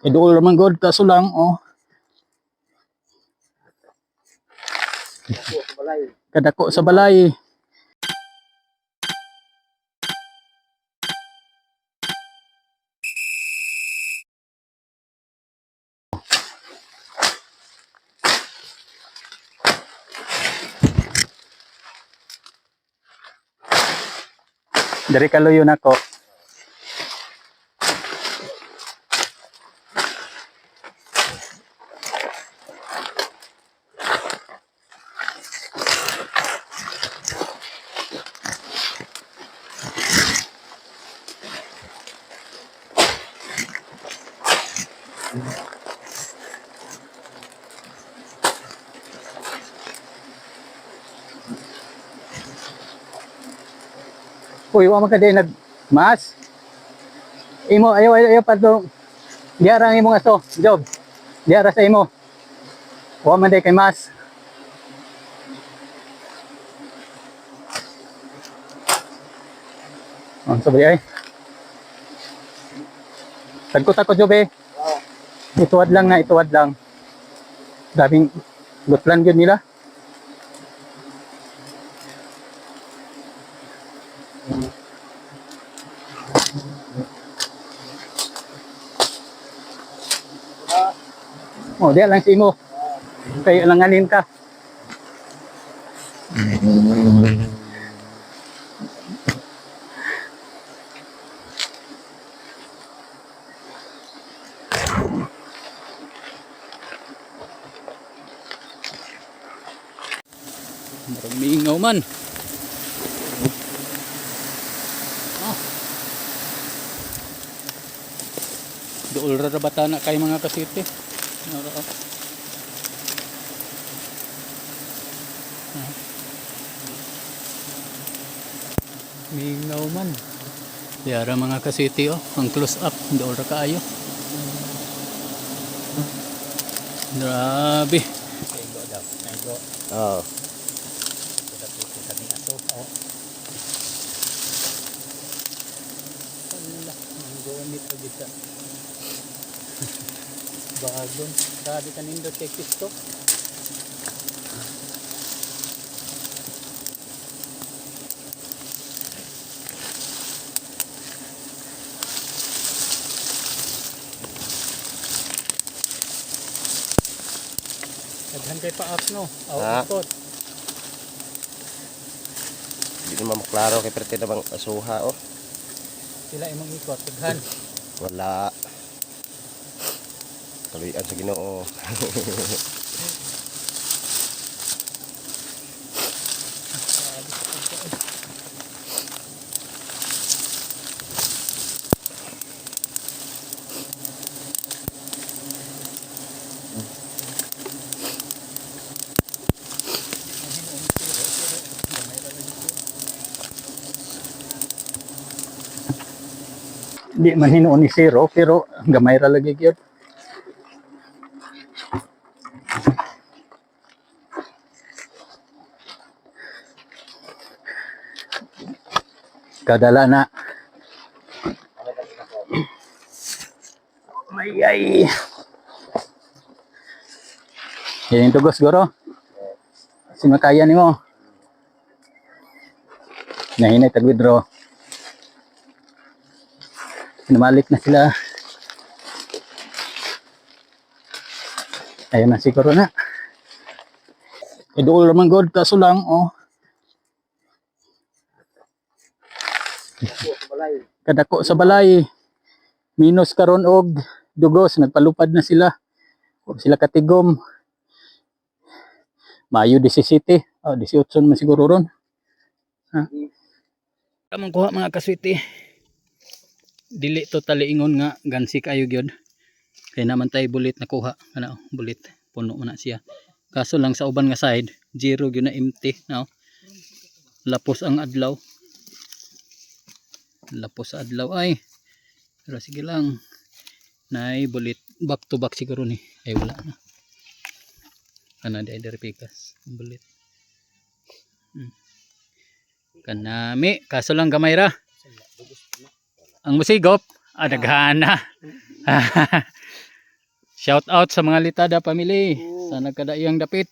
Idol raman god kaso lang oh. Kadako sa balay. Dari kaluyo nako. Uy, wa man ka din nag mas. Imo ayo ayo ayo pa to. Diara ang imong aso, job. Diara sa imo. Wa man day kay mas. Oh, sabi ay. Tagko tako job eh. Ituwad lang na ituwad lang. Daming gutlan gyud nila. Oh, diya lang si imo. Kay langanin ka. Mingaw man. Oh. Dool ra bata na kay mga kasiti. Nara. Ah. Mingaw man. Yara mga kasiti oh, ang close up, dool ra kaayo. Grabe. Ego daw, ego. Oo. Oh. Pa kita. Bagon. Grabe ka nindot kay Kristo. Daghan kay paak no. Aw, Ha? ikot. Hindi naman maklaro kay perte namang asuha oh. Sila imong ikot. Daghan. Wala. Kaluyan sa Ginoo. Di man hinuon ni zero pero gamay ra lagi gyud. Kadala na. Ay ay. Yan yung tugos guro. Simakaya nimo. Nahinay tag withdraw. Pinamalik na sila. Ayun na siguro na. Idool naman God, kaso lang, oh. Kadako sa balay. Minus karon og dugos, nagpalupad na sila. O sila katigom. Mayo 17. Oh, 18 man siguro ron. Ha? Kamang kuha mga kaswiti dili totally ingon nga gansi kayo gyud kay naman tay bulit nakuha ana bulit puno man siya kaso lang sa uban nga side zero gyud na empty no lapos ang adlaw lapos sa adlaw ay. Pero sige lang. Nay bulit back to back siguro ni. Ay wala na. Ana di ay pikas bulit. Hmm. kanami. Kaso lang gamay ra. Ang musigop, ah, daghana. Shout out sa mga Litada family Oo. sa nagkadaiyang dapit.